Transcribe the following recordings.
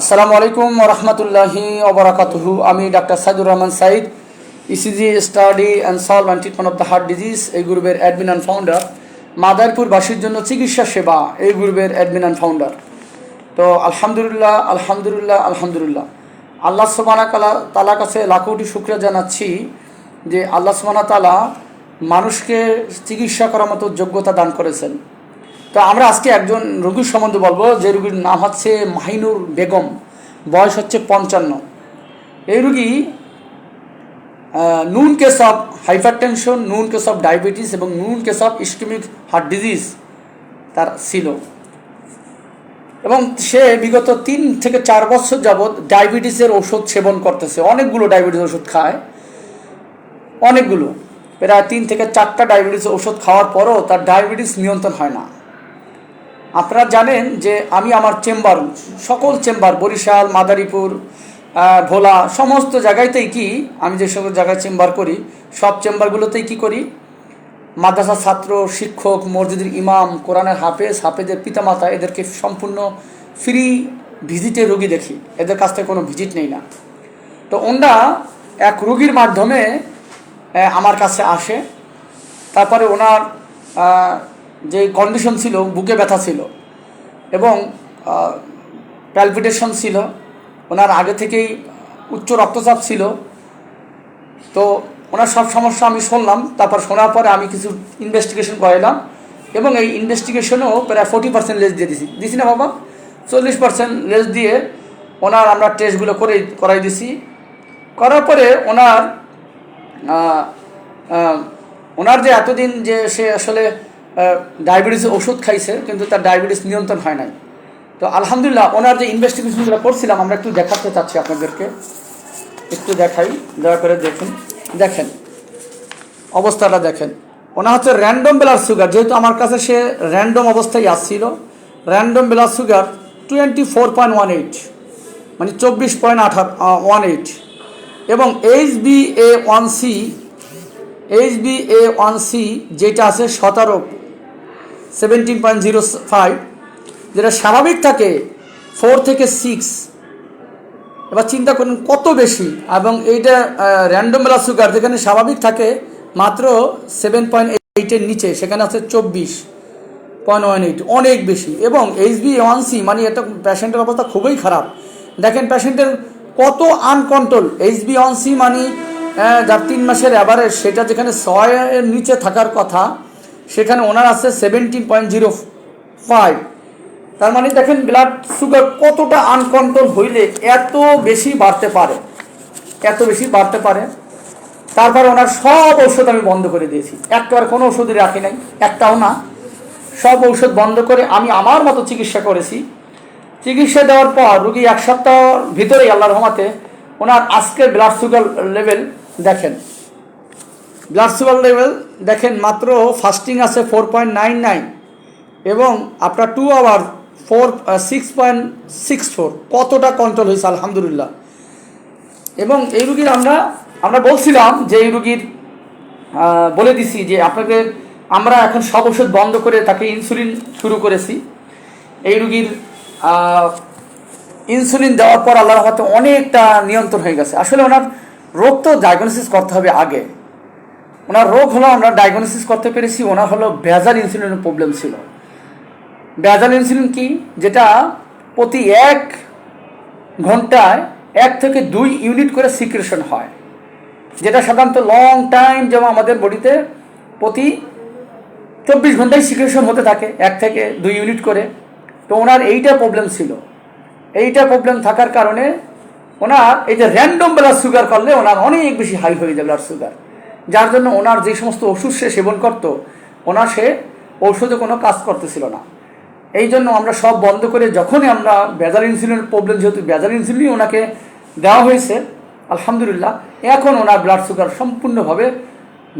আসসালামু আলাইকুম রহমতুল্লাহি ওবরাকাতুহু আমি doctor Saidur Rahman Sayeed ECG study and solve and treatment of the heart disease এই গ্রুপের অ্যাডমিন অ্যান্ড ফাউন্ডার মাদারপুরবাসীর জন্য চিকিৎসা সেবা, এই গ্রুপের অ্যাডমিন অ্যান্ড ফাউন্ডার তো আলহামদুলিল্লাহ আলহামদুলিল্লাহ আলহামদুলিল্লাহ। আল্লাহ সুবানা কালা তালা কাছে লাখোটি শুক্রিয়া জানাচ্ছি যে আল্লাহ সুবানা তালা মানুষকে চিকিৎসা করার মতো যোগ্যতা দান করেছেন। তো আমরা আজকে একজন রোগীর সম্বন্ধে বলব, যে রুগীর নাম হচ্ছে মাহিনুর বেগম, বয়স হচ্ছে পঞ্চান্ন। এই রুগী known case of hypertension known case of diabetes এবং known case of ischaemic heart disease তার ছিল। এবং সে বিগত তিন থেকে চার বছর যাবৎ ডায়াবেটিসের ওষুধ সেবন করতেছে। অনেকগুলো ডায়াবেটিস ওষুধ খায়। অনেকগুলো। প্রায় তিন থেকে চারটা ডায়াবেটিস ওষুধ খাওয়ার পরও তার ডায়াবেটিস নিয়ন্ত্রণ হয় না। আপনারা জানেন যে আমি আমার চেম্বার, সকল চেম্বার, বরিশাল, মাদারীপুর ভোলা, সমস্ত জায়গাতেই কি, আমি যে সকল জায়গায় চেম্বার করি, সব চেম্বারগুলোতেই কি করি? মাদ্রাসা ছাত্র, শিক্ষক, মসজিদের ইমাম, কোরআনের হাফেজ, হাফেজের পিতামাতা, এদেরকে সম্পূর্ণ ফ্রি ভিজিটে রোগী দেখি। এদের কাছ থেকে কোনো ভিজিট নেই না। তো ওনরা এক রুগীর মাধ্যমে আমার কাছে আসে। তারপরে ওনার যে কন্ডিশন ছিল, বুকে ব্যথা ছিল এবং প্যালপিটেশন ছিল, ওনার আগে থেকেই উচ্চ রক্তচাপ ছিল। তো ওনার সব সমস্যা আমি শুনলাম, তারপর শোনার পরে আমি কিছু ইনভেস্টিগেশন করাইলাম এবং এই ইনভেস্টিগেশনেও প্রায় ফোর্টি পার্সেন্ট লেস দিয়ে দিছি। দিছি না বাবা, চল্লিশ পার্সেন্ট লেস দিয়ে ওনার আমরা টেস্টগুলো করে করাই দিছি। করার পরে ওনার ওনার যে এতদিন যে সে আসলে ডায়াবেটিসের ওষুধ খাইছে, কিন্তু তার ডায়াবেটিস নিয়ন্ত্রণ হয় নাই। তো আলহামদুলিল্লাহ, ওনার যে ইনভেস্টিগেশনগুলো করছিলাম, আমরা একটু দেখাতে চাচ্ছি আপনাদেরকে। একটু দেখাই, দয়া করে দেখুন। দেখেন, অবস্থাটা দেখেন। ওনা হচ্ছে র্যান্ডম ব্লাড সুগার যেহেতু আমার কাছে সে র্যান্ডম অবস্থায় আসছিল random blood sugar twenty four point one eight মানে চব্বিশ পয়েন্ট আঠার ওয়ান এইট এবং H B A one C H B A one C যেটা আছে সতেরো সেভেন্টিন পয়েন্ট জিরো ফাইভ যেটা স্বাভাবিক থাকে ফোর থেকে সিক্স এবার চিন্তা করুন কত বেশি, এবং এইটা র্যান্ডম ব্লাড সুগার যেখানে স্বাভাবিক থাকে, মাত্র সেভেন পয়েন্ট এইটের নিচে, সেখানে আছে চব্বিশ পয়েন্ট ওয়ান এইট অনেক বেশি। এবং এইচ বি ওয়ান সি মানে এটা পেশেন্টের অবস্থা খুবই খারাপ। দেখেন পেশেন্টের কত uncontrol H B one C মানে যার তিন মাসের অ্যাভারেজ সেটা যেখানে ছয়ের নিচে থাকার কথা সেখানে ওনার আছে সেভেন্টিন পয়েন্ট জিরো ফাইভ তার মানে দেখেন ব্লাড সুগার কতটা আনকন্ট্রোল হইলে এত বেশি বাড়তে পারে। এত বেশি বাড়তে পারে। তারপর ওনার সব ঔষধ আমি বন্ধ করে দিয়েছি। একটাবার কোনো ওষুধই রাখি নাই, একটাও না। সব ঔষধ বন্ধ করে আমি আমার মতো চিকিৎসা করেছি। চিকিৎসা দেওয়ার পর রুগী এক সপ্তাহর ভিতরেই আল্লাহ রহমাতে ওনার আজকের ব্লাড সুগার লেভেল দেখেন। ব্লাড সুগার লেভেল দেখেন মাত্র ফাস্টিং আছে ফোর পয়েন্ট নাইন নাইন এবং আপনার two hour four six point six four কতটা কন্ট্রোল হয়েছে, আলহামদুলিল্লাহ। এবং এই রুগীর আমরা আমরা বলছিলাম যে এই রুগীর বলে দিছি যে আপনাকে, আমরা এখন সব ওষুধ বন্ধ করে তাকে ইনসুলিন শুরু করেছি। এই রুগীর ইনসুলিন দেওয়ার পর আল্লাহর হাতে অনেকটা নিয়ন্ত্রণ হয়ে গেছে। আসলে ওনার রোগ তো ডায়াগনোসিস করতে হবে আগে। ওনার রোগ হলো আমরা ডায়াগনোসিস করতে পেরেছি, ওনার হলো ভেজাল ইনসুলিনের প্রবলেম ছিল। ভেজাল ইনসুলিন কি? যেটা প্রতি এক ঘন্টায় এক থেকে দুই ইউনিট করে সিক্রেশন হয়। যেটা সাধারণত লং টাইম যেমন আমাদের বডিতে প্রতি চব্বিশ ঘন্টায় সিক্রেশন হতে থাকে, এক থেকে দুই ইউনিট করে। তো ওনার এইটা প্রবলেম ছিল। এইটা প্রবলেম থাকার কারণে ওনার এই যে র্যান্ডম ব্লাড সুগার করলে ওনার অনেক বেশি হাই হয়ে যায় ব্লাড সুগার যার জন্য ওনার যে সমস্ত ওষুধ সে সেবন করতো, ওনার সে ঔষধে কোনো কাজ করতেছিল না। এই জন্য আমরা সব বন্ধ করে যখনই আমরা বেজার ইনসুলিনের প্রবলেম যেহেতু বেজার ইনসুলিন ওনাকে দেওয়া হয়েছে, আলহামদুলিল্লাহ, এখন ওনার ব্লাড সুগার সম্পূর্ণভাবে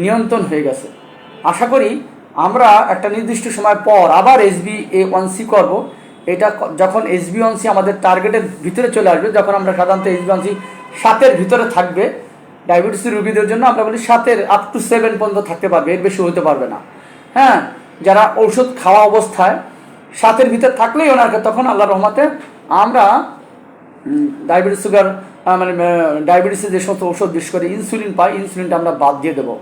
নিয়ন্ত্রণ হয়ে গেছে। আশা করি আমরা একটা নির্দিষ্ট সময় পর আবার এসবি এ ওয়ান সি করব। এটা যখন এসবি ওয়ান সি আমাদের টার্গেটের ভিতরে চলে আসবে, যখন আমরা সাধারণত এসবি ওয়ান সি সাতের ভিতরে থাকবে ডায়াবেটিসের রুগীদের জন্য আমরা বলি সাতের আপ টু সেভেন পর্যন্ত থাকতে পারবে, এর বেশি হতে পারবে না। হ্যাঁ যারা ঔষধ খাওয়া অবস্থায় সাতের ভিতর থাকলেই ওনাকে তখন আল্লাহ রহমতে আমরা ডায়াবেটিস সুগার মানে ডায়াবেটিসের যে সমস্ত ওষুধ বিশেষ করে ইনসুলিন পাই ইনসুলিনটা আমরা বাদ দিয়ে দেবো।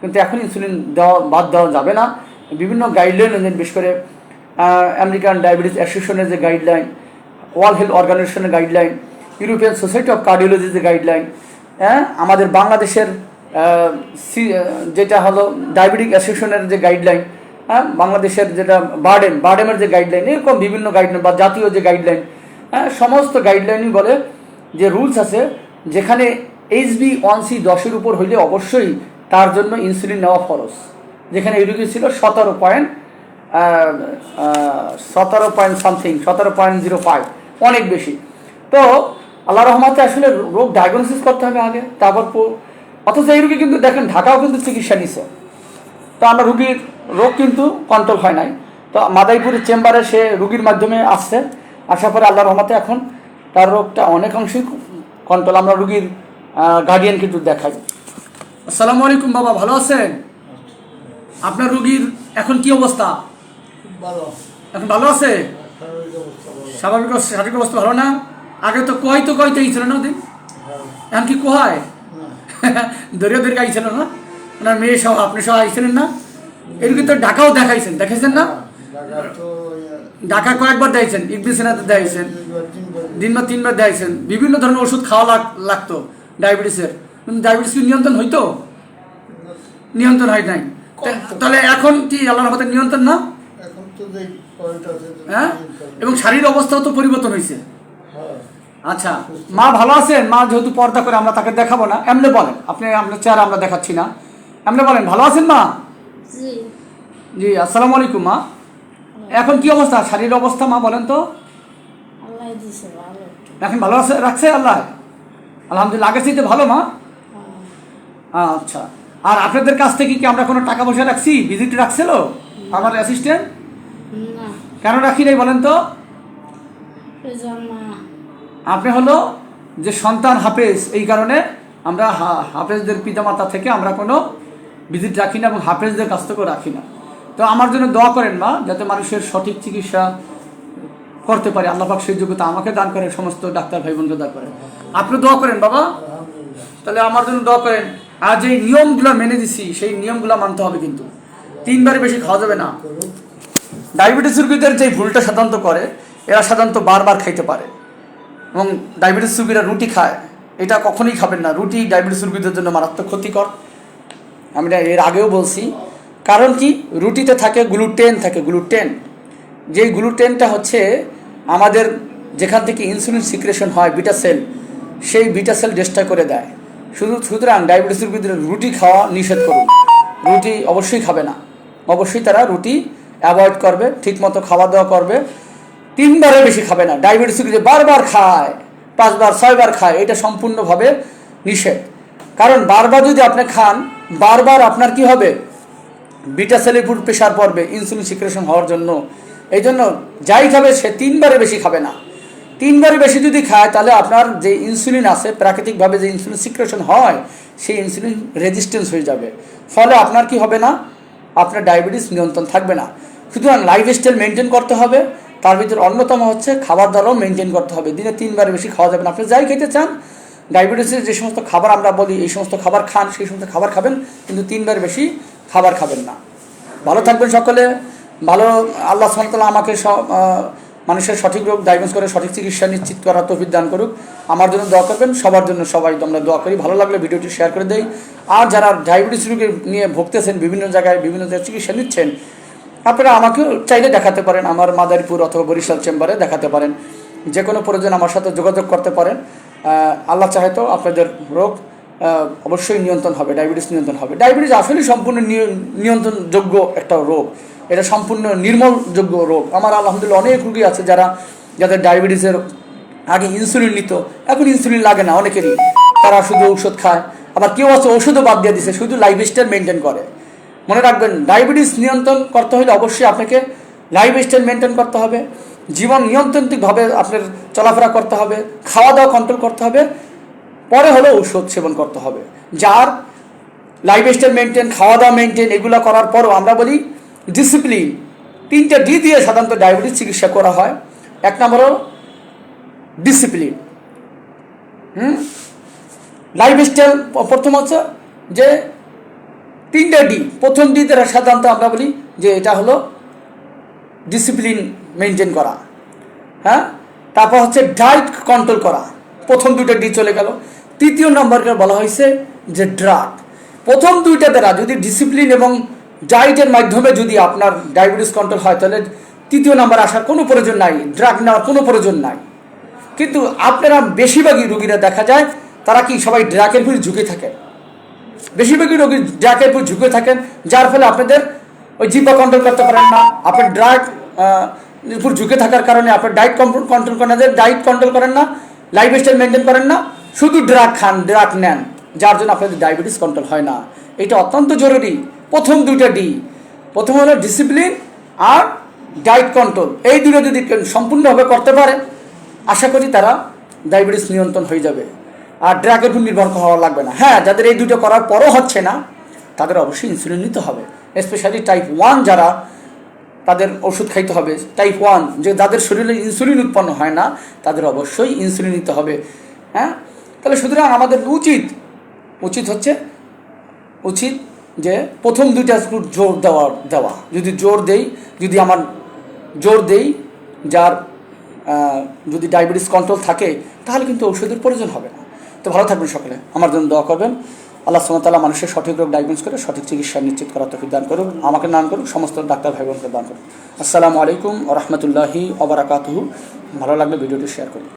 কিন্তু এখন ইনসুলিন দেওয়া, বাদ দেওয়া যাবে না। বিভিন্ন গাইডলাইন অনুযায়ী বিশেষ করে আমেরিকান ডায়াবেটিস অ্যাসোসিয়েশনের যে গাইডলাইন ওয়ার্ল্ড হেলথ অর্গানাইজেশনের গাইডলাইন ইউরোপিয়ান সোসাইটি অফ কার্ডিওলজির যে গাইডলাইন হ্যাঁ? আমাদের বাংলাদেশের যেটা হলো ডায়াবেটিক অ্যাসোসিয়েশনের যে গাইডলাইন হ্যাঁ? বাংলাদেশের যেটা বার্ডেন বার্ডেমের যে গাইডলাইন, এরকম বিভিন্ন গাইডলাইন বা জাতীয় যে গাইডলাইন হ্যাঁ? সমস্ত গাইডলাইনই বলে যে রুলস আছে যেখানে এইচবি ওয়ান সি দশের উপর হইলে অবশ্যই তার জন্য ইনসুলিন নেওয়া ফরজ। যেখানে এই রোগী ছিল সতেরো পয়েন্ট সতেরো পয়েন্ট সামথিং, সতেরো পয়েন্ট জিরো ফাইভ, অনেক বেশি। তো আল্লাহ রহমাতে আসলে রোগ ডায়াগনোসিস করতে হবে আগে তারপর অথচ এই রুগী কিন্তু দেখেন ঢাকাও কিন্তু চিকিৎসা নিছে। তো আমরা রুগীর রোগ কিন্তু কন্ট্রোল হয় নাই। তো মাদাইপুরের চেম্বারে সে রুগীর মাধ্যমে আসছে। আসার পরে আল্লাহ রহমাতে এখন তার রোগটা অনেকাংশেই কন্ট্রোল আমরা রুগীর গার্ডিয়ান কিন্তু দেখাই। আসসালামু আলাইকুম বাবা ভালো আছেন? আপনার রুগীর এখন কি অবস্থা? ভালো। এখন ভালো আছে? অবস্থা স্বাভাবিক শারীরিক অবস্থা ভালো না? আগে তো কয় তো কয়তে ছিল না ওদিন? হ্যাঁ এখন কি কোহায়? দরিয়া দরিয়া আইছিল না? ওনার মেয়ে সহ আপনি সহ আইছিলেন না? এরকম তো ঢাকাও দেখাইছেন দেখাইছেন না? ঢাকা কয়েকবার দেখাইছেন ইকদি সেনাতে দেখাইছেন দিনবার তিনবার দেখাইছেন বিভিন্ন ধরনের ওষুধ খাওয়া লাগ লাগতো ডায়াবেটিসের। ডায়াবেটিস কি নিয়ন্ত্রণ হইতো? নিয়ন্ত্রণ হয় নাই। তাহলে এখন কি আল্লাহর মতো নিয়ন্ত্রণ না? তো হ্যাঁ? এবং শারীরিক অবস্থাও তো পরিবর্তন হয়েছে হ্যাঁ। আচ্ছা মা ভালো আছেন? মা যেহেতু পর্দা করে আমরা তাকে দেখাবো না। এমনি বলেন আপনি আপনার চেহারা আমরা দেখাচ্ছি না। এমনি বলেন ভালো আছেন মা? জি। আসসালামু আলাইকুম মা। এখন কি অবস্থা? শারীরিক অবস্থা মা বলেন তো। এখন ভালো আছে রাখছে আল্লাহ? আলহামদুলিল্লাহ আগের চাইতে ভালো মা। হ্যাঁ। আচ্ছা আর আপনাদের কাছ থেকে কি আমরা কোনো টাকা পয়সা রাখছি? ভিজিট রাখছিল? আমার অ্যাসিস্ট্যান্ট কেন রাখি নাই বলেন তো? আপনি হলো যে সন্তান হাফেজ, এই কারণে আমরা হাফেজদের পিতামাতা থেকে আমরা কোনো ভিজিট রাখি না এবং হাফেজদের কাছ থেকেও রাখি না। তো আমার জন্য দোয়া করেন মা, যাতে মানুষের সঠিক চিকিৎসা করতে পারে। আল্লাহ পাক সেই যোগ্যতা আমাকে দান করেন, সমস্ত ডাক্তার ভাই বোনকে দান করেন। আপনি দোয়া করেন বাবা। তাহলে আমার জন্য দোয়া করেন। আর যে নিয়মগুলো মেনে দিছি সেই নিয়মগুলো মানতে হবে কিন্তু। তিনবারে বেশি খাওয়া যাবে না। ডায়াবেটিস রোগীদের যে ভুলটা সাধারণত করে, এরা সাধারণত বারবার খাইতে পারে। এবং ডায়াবেটিস রোগীরা রুটি খায়। এটা কখনোই খাবেন না। রুটি ডায়াবেটিস রোগীদের জন্য মারাত্মক ক্ষতিকর। আমি এর আগেও বলছি। কারণ কি? রুটিতে থাকে গ্লুটেন থাকে, গ্লুটেন। যেই গ্লুটেনটা হচ্ছে আমাদের যেখান থেকে ইনসুলিন সিক্রেশন হয়, বিটা সেল, সেই বিটা সেল ডিস্ট্রয় করে দেয়। শুধু সুতরাং ডায়াবেটিস রোগীদের রুটি খাওয়া নিষেধ করুন। রুটি অবশ্যই খাবে না। অবশ্যই তারা রুটি অ্যাভয়েড করবে, ঠিকমতো খাওয়া দাওয়া করবে। তিনবারের বেশি খাবে না। ডায়াবেটিস রোগী যে বারবার খায়, পাঁচবার, ছয়বার খায়, এটা সম্পূর্ণভাবে নিষেধ। কারণ বারবার যদি আপনি খান, বারবার আপনার কি হবে? বিটা উপর প্রেশার পড়বে, ইনসুলিন সিক্রেশন হওয়ার জন্য। এই জন্য যাই খাবে, সে তিনবারে বেশি খাবে না। তিনবারে বেশি যদি খায়, তাহলে আপনার যে ইনসুলিন আছে, প্রাকৃতিকভাবে যে ইনসুলিন সিক্রেশন হয়, সেই ইনসুলিন রেজিস্ট্যান্স হয়ে যাবে। ফলে আপনার কি হবে না? আপনার ডায়াবেটিস নিয়ন্ত্রণ থাকবে না। সুতরাং লাইফস্টাইল মেনটেন করতে হবে। তার ভিতরে অন্যতম হচ্ছে খাবার দাবারও মেনটেন করতে হবে। দিনে তিনবার বেশি খাওয়া যাবে না। আপনি যাই খেতে চান ডায়াবেটিসের যে সমস্ত খাবার আমরা বলি, এই সমস্ত খাবার খান, সেই সমস্ত খাবার খাবেন, কিন্তু তিনবার বেশি খাবার খাবেন না। ভালো থাকবেন সকলে। ভালো, আল্লাহ সামতাল্লাহ আমাকে মানুষের সঠিক রোগ ডায়াগনোস করে, সঠিক চিকিৎসা নিশ্চিত করার তৌফিক দান করুক। আমার জন্য দোয়া করবেন। সবার জন্য সবাই আমরা দোয়া করি। ভালো লাগলে ভিডিওটি শেয়ার করে দেই। আর যারা ডায়াবেটিস রোগে নিয়ে ভুগতেছেন, বিভিন্ন জায়গায় বিভিন্ন জায়গায় চিকিৎসা নিচ্ছেন আপনারা আমাকেও চাইলে দেখাতে পারেন, আমার মাদারীপুর অথবা বরিশাল চেম্বারে দেখাতে পারেন। যে কোনো প্রয়োজন আমার সাথে যোগাযোগ করতে পারেন। আল্লাহ চাহে তো আপনাদের রোগ অবশ্যই নিয়ন্ত্রণ হবে, ডায়াবেটিস নিয়ন্ত্রণ হবে। ডায়াবেটিস আসলেই সম্পূর্ণ নিয়ন্ত্রণযোগ্য একটা রোগ। এটা সম্পূর্ণ নির্মলযোগ্য রোগ। আমার আলহামদুলিল্লাহ অনেক রুগী আছে যারা, যাদের ডায়াবেটিসের আগে ইনসুলিন নিত, এখন ইনসুলিন লাগে না অনেকেরই। তারা শুধু ঔষধ খায়, আবার কেউ আছে ওষুধও বাদ দিয়ে দিছে, শুধু লাইফস্টাইল মেনটেন করে। মনে রাখবেন ডায়াবেটিস নিয়ন্ত্রণ করতে হলে অবশ্যই আপনাকে লাইফস্টাইল মেনটেন করতে হবে, জীবন নিয়ন্ত্রণিকভাবে আপনার চলাফেরা করতে হবে খাওয়া দাওয়া কন্ট্রোল করতে হবে, পরে হলো ঔষধ সেবন করতে হবে। যার লাইফস্টাইল মেনটেন খাওয়া দাওয়া মেনটেন এগুলো করার পরও আমরা বলি ডিসিপ্লিন তিনটা ডি দিয়ে সাধারণত ডায়াবেটিস চিকিৎসা করা হয়। এক নম্বর হলো ডিসিপ্লিন হুম? লাইফস্টাইল প্রথম হচ্ছে যে তিনটা ডি প্রথম ডি দ্বারা সাধারণত আমরা বলি যে এটা হলো ডিসিপ্লিন মেনটেন করা হ্যাঁ? তারপর হচ্ছে ডায়েট কন্ট্রোল করা, প্রথম দুটো ডি চলে গেল। তৃতীয় নম্বরকে বলা হয়েছে যে ড্রাগ প্রথম দুইটা দ্বারা যদি ডিসিপ্লিন এবং ডায়েটের মাধ্যমে যদি আপনার ডায়াবেটিস কন্ট্রোল হয়, তাহলে তৃতীয় নম্বর আসার কোনো প্রয়োজন নাই ড্রাগ নেওয়ার কোনো প্রয়োজন নাই। কিন্তু আপনারা বেশিরভাগই রুগীরা দেখা যায়, তারা কি সবাই ড্রাগের প্রতি ঝুঁকে থাকে? বেশিরভাগই রোগী ড্রাগের উপর ঝুঁকে থাকেন, যার ফলে আপনাদের ওই জিব্বা কন্ট্রোল করতে পারেন না, আপনার ড্রাগ উপর ঝুঁকে থাকার কারণে আপনার ডায়েট কন্ট্রোল করেন না ডায়েট কন্ট্রোল করেন না লাইফ স্টাইল মেনটেন করেন না, শুধু ড্রাগ খান ড্রাগ নেন, যার জন্য আপনাদের ডায়াবেটিস কন্ট্রোল হয় না। এটা অত্যন্ত জরুরি। প্রথম দুইটা ডি প্রথম হলো ডিসিপ্লিন আর ডায়েট কন্ট্রোল এই দুটো যদি সম্পূর্ণভাবে করতে পারে, আশা করি তারা ডায়াবেটিস নিয়ন্ত্রণ হয়ে যাবে। আর ড্রাগের উপর নির্ভর হওয়া লাগবে না। হ্যাঁ যাদের এই দুটো করার পরও হচ্ছে না, তাদের অবশ্যই ইনসুলিন নিতে হবে। স্পেশালি টাইপ ওয়ান যারা তাদের ওষুধ খাইতে হবে টাইপ ওয়ান যে যাদের শরীরে ইনসুলিন উৎপন্ন হয় না, তাদের অবশ্যই ইনসুলিন নিতে হবে। হ্যাঁ? তাহলে সুতরাং আমাদের উচিত উচিত হচ্ছে, উচিত যে প্রথম দুইটা একটু জোর দেওয়া দেওয়া। যদি জোর দেই, যদি আমার জোর দেই, যার যদি ডায়াবেটিস কন্ট্রোল থাকে, তাহলে কিন্তু ওষুধের প্রয়োজন হবে না। তো ভালো থাকবেন সকলে। আমার জন্য দোয়া করবেন। আল্লাহ সুমতাল্লাহ মানুষের সঠিক রোগ ডায়াগনোস করে, সঠিক চিকিৎসা নিশ্চিত করার তফিক দান করুন আমাকে দান করুন সমস্ত ডাক্তার ভাই বোনকে দান করুন আসসালামু আলাইকুম ও রহমতুল্লাহি ওবরাকাতহু ভালো লাগলে ভিডিওটি শেয়ার করুন।